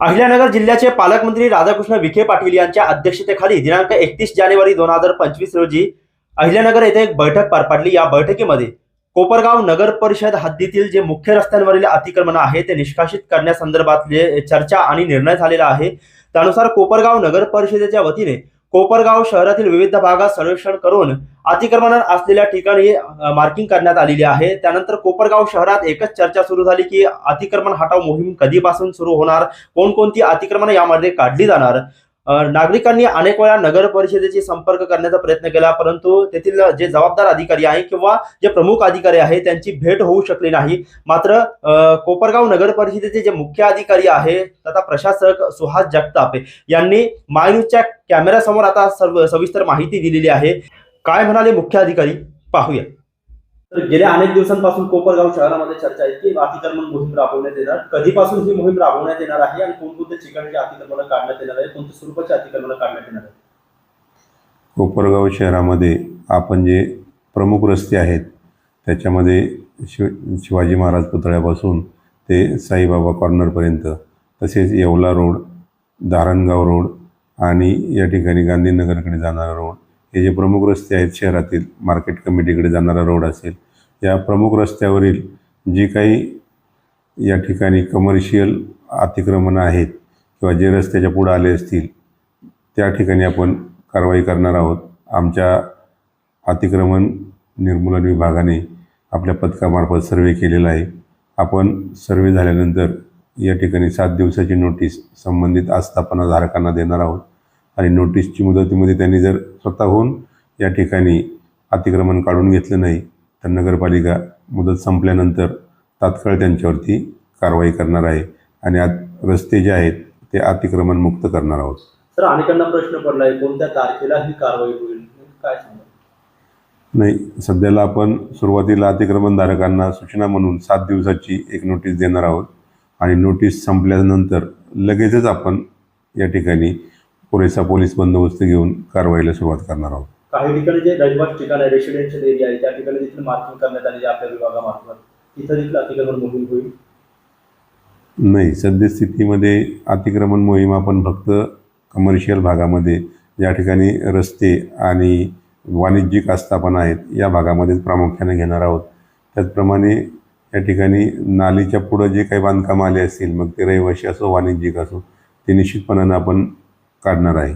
अहिल्यानगर जिल्ह्याचे पालकमंत्री राधाकृष्ण विखे पाटील यांच्या अध्यक्षतेखाली दिनांक एकतीस जानेवारी दोन हजार पंचवीस रोजी अहिल्यानगर येथे एक बैठक पार पडली. या बैठकीमध्ये कोपरगाव नगर परिषद हद्दीतील जे मुख्य रस्त्यांवरील अतिक्रमण आहे ते निष्कासित करण्यासंदर्भातले चर्चा आणि निर्णय झालेला आहे. त्यानुसार कोपरगाव नगर परिषदेच्या वतीने कोपरगाव शहरातील विविध भागात सर्वेक्षण करून अतिक्रमण असलेल्या ठिकाणी मार्किंग करण्यात आलेली आहे. त्यानंतर कोपरगाव शहरात एकच चर्चा सुरू झाली की अतिक्रमण हटाव मोहीम कधीपासून सुरू होणार? कोणकोणती अतिक्रमण यामध्ये काढली जाणार? नागरिकांनी अनेक वेळा नगर परिषदेशी संपर्क करण्याचा प्रयत्न केला परंतु तेथील जे जबाबदार अधिकारी आहे किंवा जे प्रमुख अधिकारी आहे त्यांची भेट होऊ शकली नाही. मात्र कोपरगाव नगर परिषदेचे जे मुख्य अधिकारी आहे तथा प्रशासक सुहास जगताप यांनी मायन्यूजच्या कॅमेऱ्यासमोर आता सर्व सविस्तर माहिती दिलेली आहे. काय म्हणाले मुख्य अधिकारी? पाहूया. तर गेल्या अनेक दिवसांपासून कोपरगाव शहरामध्ये चर्चा आहे की अतिक्रमण मोहीम राबवण्यात येणार. कधीपासून ही मोहीम राबवण्यात येणार आहे आणि कोणकोणत्या ठिकाणचे अतिक्रमण काढण्यात येणार आहे? कोणत्या स्वरूपाचे अतिक्रमण काढण्यात येणार आहे कोपरगाव शहरामध्ये आपण जे प्रमुख रस्ते आहेत त्याच्यामध्ये शिव शिवाजी महाराज पुतळ्यापासून ते साईबाबा कॉर्नरपर्यंत तसेच येवला रोड धारणगाव रोड आणि या ठिकाणी गांधीनगरकडे जाणारा रोड हे जे प्रमुख रस्ते आहेत शहरातील मार्केट कमिटीकडे जाणारा रोड असेल या प्रमुख रस्त्यावरील जी काही या ठिकाणी कमर्शियल अतिक्रमणं आहेत किंवा जे रस्त्याच्या पुढं आले असतील त्या ठिकाणी आपण कारवाई करणार आहोत. आमच्या अतिक्रमण निर्मूलन विभागाने आपल्या पथकामार्फत सर्वे केलेला आहे. आपण सर्वे झाल्यानंतर या ठिकाणी सात दिवसाची नोटीस संबंधित आस्थापनाधारकांना देणार आहोत. आणि नोटीसची मुदतीमध्ये त्यांनी जर स्वतःहून या ठिकाणी अतिक्रमण काढून घेतलं नाही तर नगरपालिका मुदत संपल्यानंतर तात्काळ त्यांच्यावरती कारवाई करणार आहे आणि आत रस्ते जे आहेत ते अतिक्रमण मुक्त करणार आहोत. सर अनेकांना प्रश्न पडलाय कोणत्या तारखेला ही कारवाई होईल? काय सांगा नाही सध्याला आपण सुरुवातीला अतिक्रमणधारकांना सूचना म्हणून सात दिवसाची एक नोटीस देणार आहोत. आणि नोटीस संपल्यानंतर लगेचच आपण या ठिकाणी पुरेसा पोलीस बंदोबस्त घेऊन कारवाईला सुरुवात करणार आहोत. काही ठिकाणी जे रहिवास ठिकाण आहे रेसिडेन्शियल एरिया आहे त्या ठिकाणी देखील मार्किंग करण्यात आलेली आहे आपल्या विभागामार्फत. तिथं देखील अतिक्रमण मोहीम होईल? नाही सद्यस्थितीमध्ये अतिक्रमण मोहीम आपण फक्त कमर्शियल भागामध्ये ज्या ठिकाणी रस्ते आणि वाणिज्यिक आस्थापना आहेत या भागामध्येच प्रामुख्याने घेणार आहोत. त्याचप्रमाणे या ठिकाणी नालीच्या पुढं जे काही बांधकाम आले असतील मग ते रहिवाशी असो वाणिज्यिक असो ते निश्चितपणानं आपण काढणार आहे.